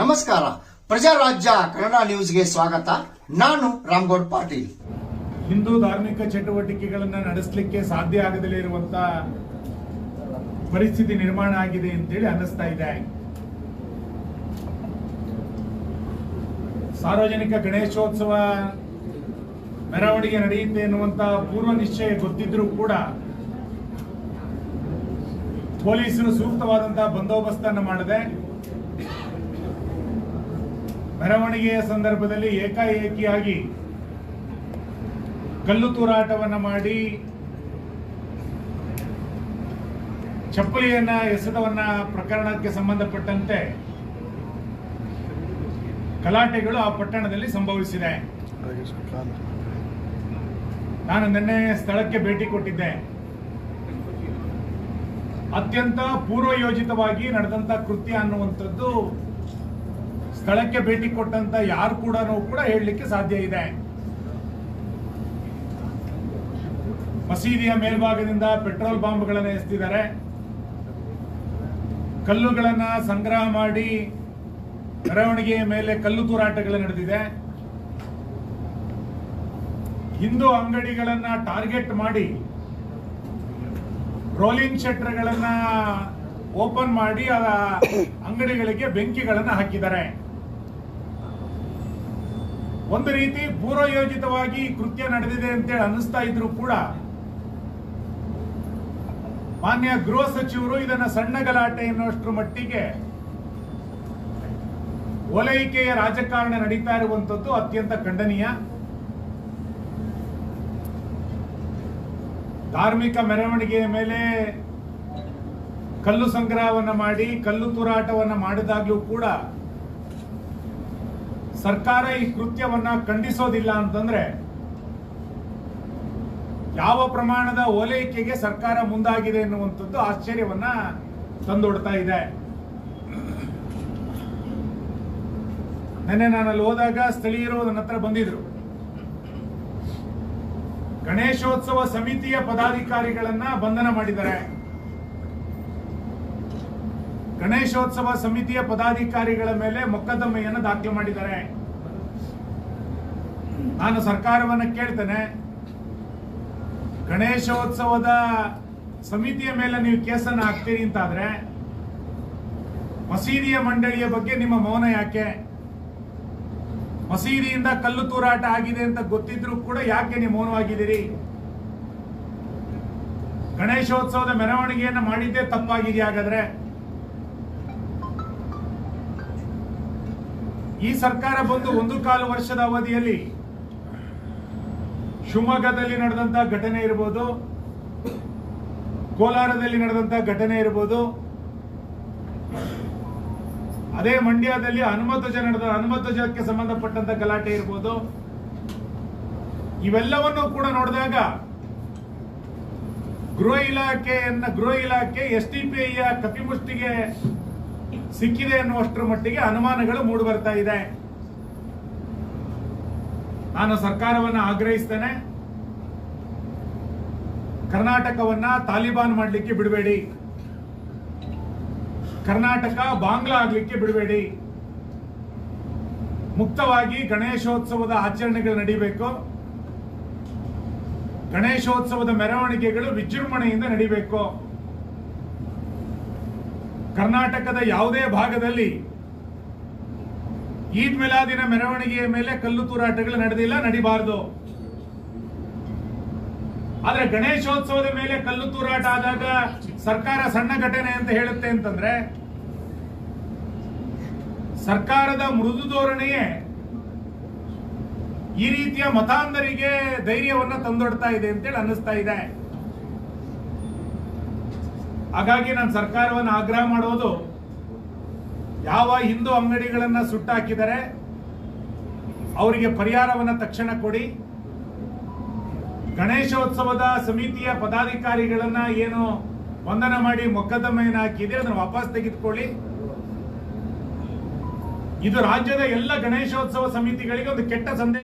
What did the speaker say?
ನಮಸ್ಕಾರ. ಪ್ರಜಾರಾಜ್ಯ ಕನ್ನಡ ನ್ಯೂಸ್ಗೆ ಸ್ವಾಗತ. ನಾನು ರಾಮ್ಗೌಡ್ ಪಾಟೀಲ್. ಹಿಂದೂ ಧಾರ್ಮಿಕ ಚಟುವಟಿಕೆಗಳನ್ನು ನಡೆಸಲಿಕ್ಕೆ ಸಾಧ್ಯ ಆಗದಲೇ ಇರುವಂತ ಪರಿಸ್ಥಿತಿ ನಿರ್ಮಾಣ ಆಗಿದೆ ಅಂತೇಳಿ ಅನ್ನಿಸ್ತಾ ಇದೆ. ಸಾರ್ವಜನಿಕ ಗಣೇಶೋತ್ಸವ ಮೆರವಣಿಗೆ ನಡೆಯುತ್ತೆ ಎನ್ನುವಂತ ಪೂರ್ವ ನಿಶ್ಚಯ ಗೊತ್ತಿದ್ರೂ ಕೂಡ ಪೊಲೀಸರು ಸೂಕ್ತವಾದಂತಹ ಬಂದೋಬಸ್ತನ್ನು ಮಾಡಿದೆ. ಮೆರವಣಿಗೆಯ ಸಂದರ್ಭದಲ್ಲಿ ಏಕಾಏಕಿಯಾಗಿ ಕಲ್ಲು ತೂರಾಟವನ್ನು ಮಾಡಿ ಚಪ್ಪಲಿಯನ್ನ ಎಸೆದವನ್ನ ಪ್ರಕರಣಕ್ಕೆ ಸಂಬಂಧಪಟ್ಟಂತೆ ಗಲಾಟೆಗಳು ಆ ಪಟ್ಟಣದಲ್ಲಿ ಸಂಭವಿಸಿದೆ. ನಾನು ನಿನ್ನೆ ಸ್ಥಳಕ್ಕೆ ಭೇಟಿ ಕೊಟ್ಟಿದ್ದೆ. ಅತ್ಯಂತ ಪೂರ್ವಯೋಜಿತವಾಗಿ ನಡೆದಂತ ಕೃತ್ಯ ಅನ್ನುವಂಥದ್ದು ಸ್ಥಳಕ್ಕೆ ಭೇಟಿ ಕೊಟ್ಟಂತ ಯಾರು ಕೂಡ ಕೂಡ ಹೇಳಲಿಕ್ಕೆ ಸಾಧ್ಯ ಇದೆ. ಮಸೀದಿಯ ಮೇಲ್ಭಾಗದಿಂದ ಪೆಟ್ರೋಲ್ ಬಾಂಬ್ಗಳನ್ನು ಎಸ್ತಿದ್ದಾರೆ. ಕಲ್ಲುಗಳನ್ನು ಸಂಗ್ರಹ ಮಾಡಿ ಮೆರವಣಿಗೆಯ ಮೇಲೆ ಕಲ್ಲು ತೂರಾಟಗಳು ನಡೆದಿದೆ. ಹಿಂದೂ ಅಂಗಡಿಗಳನ್ನ ಟಾರ್ಗೆಟ್ ಮಾಡಿ, ರೋಲಿಂಗ್ ಶಟರ್ಗಳನ್ನ ಓಪನ್ ಮಾಡಿ ಆ ಅಂಗಡಿಗಳಿಗೆ ಬೆಂಕಿಗಳನ್ನ ಹಾಕಿದ್ದಾರೆ. ಒಂದು ರೀತಿ ಪೂರ್ವಯೋಜಿತವಾಗಿ ಕೃತ್ಯ ನಡೆದಿದೆ ಅಂತೇಳಿ ಅನ್ನಿಸ್ತಾ ಇದ್ರು ಕೂಡ, ಮಾನ್ಯ ಗೃಹ ಸಚಿವರು ಇದನ್ನ ಸಣ್ಣ ಗಲಾಟೆ ಎನ್ನುವಷ್ಟರ ಮಟ್ಟಿಗೆ ಓಲೈಕೆಯ ರಾಜಕಾರಣ ನಡೀತಾ ಇರುವಂತದ್ದು ಅತ್ಯಂತ ಖಂಡನೀಯ. ಧಾರ್ಮಿಕ ಮೆರವಣಿಗೆಯ ಮೇಲೆ ಕಲ್ಲು ಸಂಗ್ರಹವನ್ನ ಮಾಡಿ, ಕಲ್ಲು ತೂರಾಟವನ್ನ ಮಾಡಿದಾಗ್ಲೂ ಕೂಡ ಸರ್ಕಾರ ಈ ಕೃತ್ಯವನ್ನ ಖಂಡಿಸೋದಿಲ್ಲ ಅಂತಂದ್ರೆ ಯಾವ ಪ್ರಮಾಣದ ಓಲೈಕೆಗೆ ಸರ್ಕಾರ ಮುಂದಾಗಿದೆ ಎನ್ನುವಂಥದ್ದು ಆಶ್ಚರ್ಯವನ್ನ ತಂದೊಡ್ತಾ ಇದೆ. ನಿನ್ನೆ ನಾನು ಅಲ್ಲಿ ಹೋದಾಗ ಸ್ಥಳೀಯರು ನನ್ನ ಹತ್ರ ಬಂದಿದ್ರು. ಗಣೇಶೋತ್ಸವ ಸಮಿತಿಯ ಪದಾಧಿಕಾರಿಗಳನ್ನ ಬಂಧನ ಮಾಡಿದ್ದಾರೆ. ಗಣೇಶೋತ್ಸವ ಸಮಿತಿಯ ಪದಾಧಿಕಾರಿಗಳ ಮೇಲೆ ಮೊಕದ್ದಮೆಯನ್ನು ದಾಖಲು ಮಾಡಿದ್ದಾರೆ. ನಾನು ಸರ್ಕಾರವನ್ನು ಕೇಳ್ತೇನೆ. ಗಣೇಶೋತ್ಸವದ ಸಮಿತಿಯ ಮೇಲೆ ನೀವು ಕೇಸನ್ನು ಹಾಕ್ತೀರಿ ಅಂತಾದ್ರೆ, ಮಸೀದಿಯ ಮಂಡಳಿಯ ಬಗ್ಗೆ ನಿಮ್ಮ ಮೌನ ಯಾಕೆ? ಮಸೀದಿಯಿಂದ ಕಲ್ಲು ತೂರಾಟ ಆಗಿದೆ ಅಂತ ಗೊತ್ತಿದ್ರು ಕೂಡ ಯಾಕೆ ನೀವು ಮೌನವಾಗಿದ್ದೀರಿ? ಗಣೇಶೋತ್ಸವದ ಮೆರವಣಿಗೆಯನ್ನು ಮಾಡಿದ್ದೇ ತಪ್ಪಾಗಿದೆ ಹಾಗಾದ್ರೆ? ಈ ಸರ್ಕಾರ ಬಂದು ಒಂದು ಕಾಲು ವರ್ಷದ ಅವಧಿಯಲ್ಲಿ ಶಿವಮೊಗ್ಗದಲ್ಲಿ ನಡೆದಂತ ಘಟನೆ ಇರ್ಬೋದು, ಕೋಲಾರದಲ್ಲಿ ನಡೆದಂತ ಘಟನೆ ಇರ್ಬೋದು ಅದೇ ಮಂಡ್ಯದಲ್ಲಿ ಹನುಮಧ್ವಜ ನಡೆದ ಹನುಮಧ್ವಜಕ್ಕೆ ಸಂಬಂಧಪಟ್ಟಂತ ಗಲಾಟೆ ಇರ್ಬೋದು. ಇವೆಲ್ಲವನ್ನು ಕೂಡ ನೋಡಿದಾಗ ಗೃಹ ಇಲಾಖೆಯನ್ನ ಗೃಹ ಇಲಾಖೆ ಎಸ್ ಟಿ ಪಿ ಐಯ ಕಪಿಮುಷ್ಟಿಗೆ ಸಿಕ್ಕಿದೆ ಅನ್ನುವಷ್ಟರ ಮಟ್ಟಿಗೆ ಅನುಮಾನಗಳು ಮೂಡಿ ಬರ್ತಾ ಇದೆ. ನಾನು ಸರ್ಕಾರವನ್ನು ಆಗ್ರಹಿಸ್ತೇನೆ. ಕರ್ನಾಟಕವನ್ನ ತಾಲಿಬಾನ್ ಮಾಡಲಿಕ್ಕೆ ಬಿಡಬೇಡಿ. ಕರ್ನಾಟಕ ಬಾಂಗ್ಲಾ ಆಗ್ಲಿಕ್ಕೆ ಬಿಡಬೇಡಿ. ಮುಕ್ತವಾಗಿ ಗಣೇಶೋತ್ಸವದ ಆಚರಣೆಗಳು ನಡೀಬೇಕು. ಗಣೇಶೋತ್ಸವದ ಮೆರವಣಿಗೆಗಳು ವಿಜೃಂಭಣೆಯಿಂದ ನಡೀಬೇಕು. ಕರ್ನಾಟಕದ ಯಾವುದೇ ಭಾಗದಲ್ಲಿ ಈದ್ ಮಿಲಾದಿನ ಮೆರವಣಿಗೆಯ ಮೇಲೆ ಕಲ್ಲು ತೂರಾಟಗಳು ನಡೆದಿಲ್ಲ, ನಡಿಬಾರದು. ಆದ್ರೆ ಗಣೇಶೋತ್ಸವದ ಮೇಲೆ ಕಲ್ಲು ತೂರಾಟ ಆದಾಗ ಸರ್ಕಾರ ಸಣ್ಣ ಘಟನೆ ಅಂತ ಹೇಳುತ್ತೆ ಅಂತಂದ್ರೆ ಸರ್ಕಾರದ ಮೃದು ಧೋರಣೆಯೇ ಈ ರೀತಿಯ ಮತಾಂಧರಿಗೆ ಧೈರ್ಯವನ್ನ ತಂದೊಡ್ತಾ ಇದೆ ಅಂತೇಳಿ ಅನ್ನಿಸ್ತಾ ಇದೆ. ಹಾಗಾಗಿ ನಾನು ಸರ್ಕಾರವನ್ನು ಆಗ್ರಹ ಮಾಡೋದು, ಯಾವ ಹಿಂದೂ ಅಂಗಡಿಗಳನ್ನ ಸುಟ್ಟಾಕಿದರೆ ಅವರಿಗೆ ಪರಿಹಾರವನ್ನ ತಕ್ಷಣ ಕೊಡಿ. ಗಣೇಶೋತ್ಸವದ ಸಮಿತಿಯ ಪದಾಧಿಕಾರಿಗಳನ್ನ ಏನು ವಂದನ ಮಾಡಿ ಮೊಕದ್ದಮೆಯನ್ನು ಹಾಕಿದೆ ಅದನ್ನು ವಾಪಸ್ ತೆಗೆದುಕೊಳ್ಳಿ. ಇದು ರಾಜ್ಯದ ಎಲ್ಲ ಗಣೇಶೋತ್ಸವ ಸಮಿತಿಗಳಿಗೆ ಒಂದು ಕೆಟ್ಟ ಸಂದೇಶ.